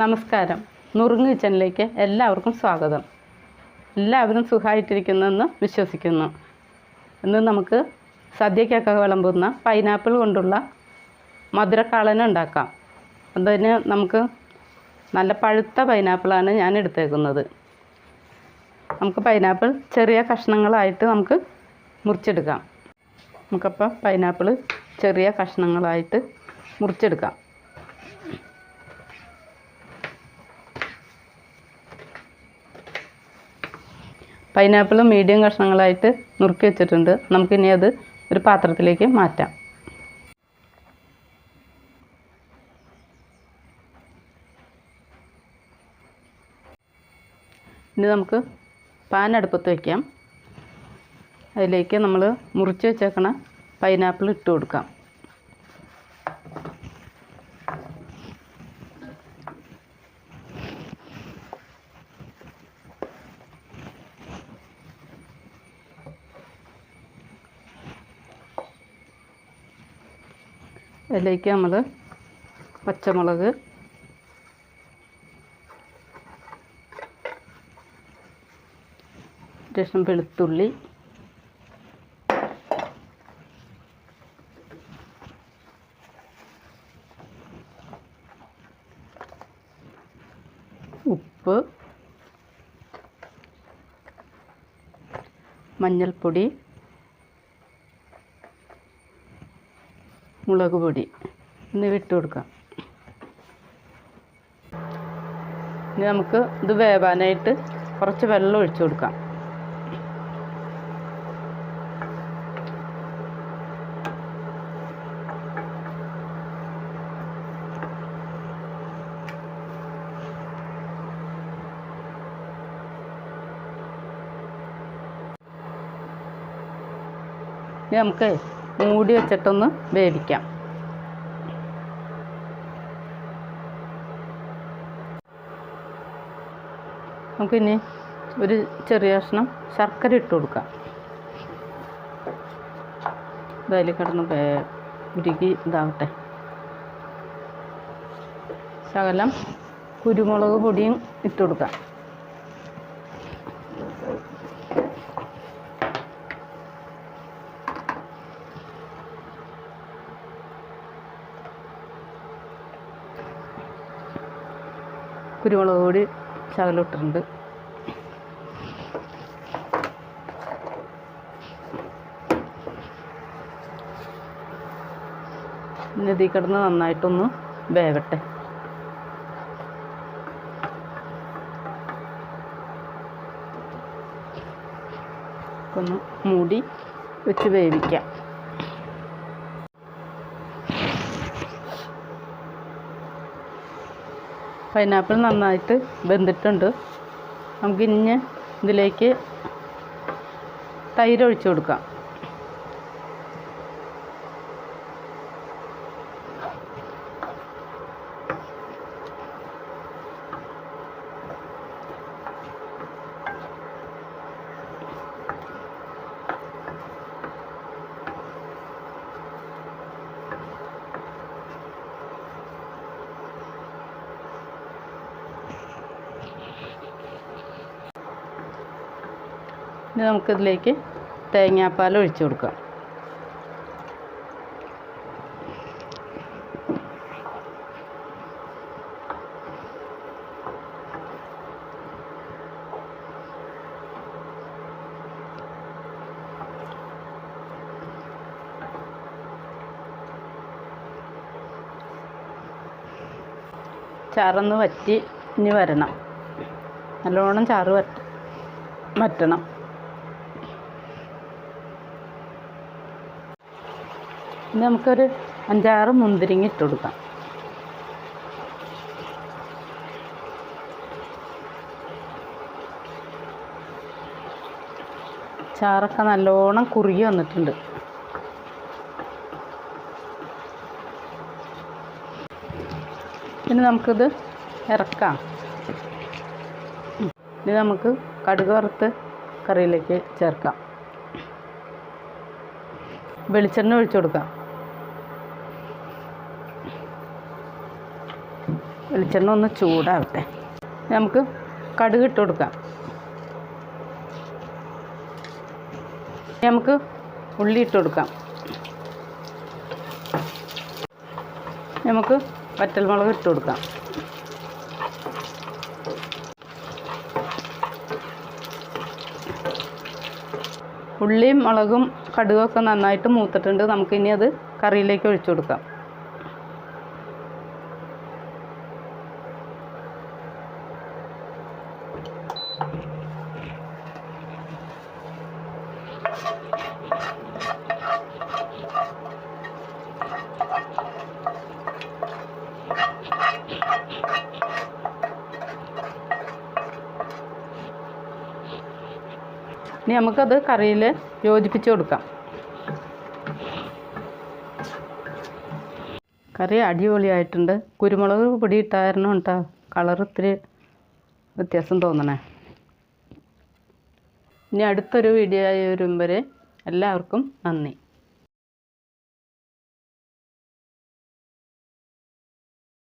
നമസ്കാരം. നുറുങ്ങ് കിച്ചണിലേക്ക് എല്ലാവർക്കും സ്വാഗതം. എല്ലാവരും സുഖമായിട്ടിരിക്കുന്നെന്ന് വിശ്വസിക്കുന്നു. ഇന്ന് നമുക്ക് സദ്യക്കൊക്കെ വിളമ്പുന്ന പൈനാപ്പിൾ കൊണ്ടുള്ള മധുരക്കാളന ഉണ്ടാക്കാം. അതിന് നമുക്ക് നല്ല പഴുത്ത പൈനാപ്പിളാണ് ഞാൻ എടുത്തേക്കുന്നത്. നമുക്ക് പൈനാപ്പിൾ ചെറിയ കഷ്ണങ്ങളായിട്ട് നമുക്ക് മുറിച്ചെടുക്കാം. നമുക്കപ്പോൾ പൈനാപ്പിൾ ചെറിയ കഷ്ണങ്ങളായിട്ട് മുറിച്ചെടുക്കാം. പൈനാപ്പിൾ മീഡിയം കഷ്ണങ്ങളായിട്ട് നുറുക്കി വെച്ചിട്ടുണ്ട്. നമുക്കിനി അത് ഒരു പാത്രത്തിലേക്ക് മാറ്റാം. ഇനി നമുക്ക് പാൻ അടുപ്പത്ത് വയ്ക്കാം അതിലേക്ക് നമ്മൾ മുറിച്ച് വെച്ചേക്കണ പൈനാപ്പിൾ ഇട്ട് കൊടുക്കാം. അതിലേക്ക് നമ്മൾ പച്ചമുളക്. ശേഷം വെളുത്തുള്ളി. ഉപ്പ്. മഞ്ഞൾപ്പൊടി. മുളക് പൊടി എന്നിവ ഇട്ട് കൊടുക്കാം. ഇനി നമുക്ക് ഇത് വേവാനായിട്ട് കുറച്ച് വെള്ളം ഒഴിച്ചു കൊടുക്കാം. ഇനി നമുക്ക് മൂടി വെച്ചിട്ടൊന്ന് വേവിക്കാം. നമുക്കിനി ഒരു ചെറിയ കഷ്ണം ശർക്കര ഇട്ട് കൊടുക്കാം. ഇതിൽ കിടന്ന് ഉരുകി ഇതാവട്ടെ. ശകലം കുരുമുളക് പൊടിയും ഇട്ട് കൊടുക്കാം. കുരുമുളക് പൊടി ശകലം ഇട്ടിട്ടുണ്ട്. പിന്നെ ഇതിൽ കിടന്ന് നന്നായിട്ടൊന്ന് വേവട്ടെ. ഒന്ന് മൂടി വെച്ച് വേവിക്കാം. പൈനാപ്പിൾ നന്നായിട്ട് വെന്തിട്ടുണ്ട്. നമുക്ക് ഇനി ഇതിലേക്ക് തൈര് കൊടുക്കാം. ഇനി നമുക്കിതിലേക്ക് തേങ്ങാപ്പാൽ ഒഴിച്ചു കൊടുക്കാം. ചറന്ന് വറ്റി ഇനി വരണം. നല്ലോണം ചാറ് വറ്റ വറ്റണം. ഇനി നമുക്കൊരു അഞ്ചാറ് മുന്തിരിങ്ങ ഇട്ട് കൊടുക്കാം. ചാറൊക്കെ നല്ലോണം കുറുകി വന്നിട്ടുണ്ട്. ഇനി നമുക്കിത് ഇറക്കാം. ഇനി നമുക്ക് കടുക് വറുത്ത് കറിയിലേക്ക് ചേർക്കാം. വെളിച്ചെണ്ണ ഒഴിച്ചു കൊടുക്കാം. വെളിച്ചെണ്ണ ഒന്ന് ചൂടാവട്ടെ. നമുക്ക് കടുക് ഇട്ട് കൊടുക്കാം. നമുക്ക് ഉള്ളി ഇട്ട് കൊടുക്കാം. നമുക്ക് വറ്റൽമുളക് ഇട്ട് കൊടുക്കാം. ഉള്ളിയും മുളകും കടുകൊക്കെ നന്നായിട്ട് മൂത്തിട്ടുണ്ട്. നമുക്കിനി അത് കറിയിലേക്ക് ഒഴിച്ചു കൊടുക്കാം. ഇനി നമുക്കത് കറിയിൽ യോജിപ്പിച്ച് കൊടുക്കാം. കറി അടിപൊളിയായിട്ടുണ്ട്. കുരുമുളക് പൊടി ഇട്ടായിരുന്നു കേട്ടോ. കളർ ഇത്തിരി വ്യത്യാസം തോന്നണേ. ഇനി അടുത്തൊരു വീഡിയോ ആയി വരും വരെ എല്ലാവർക്കും നന്ദി.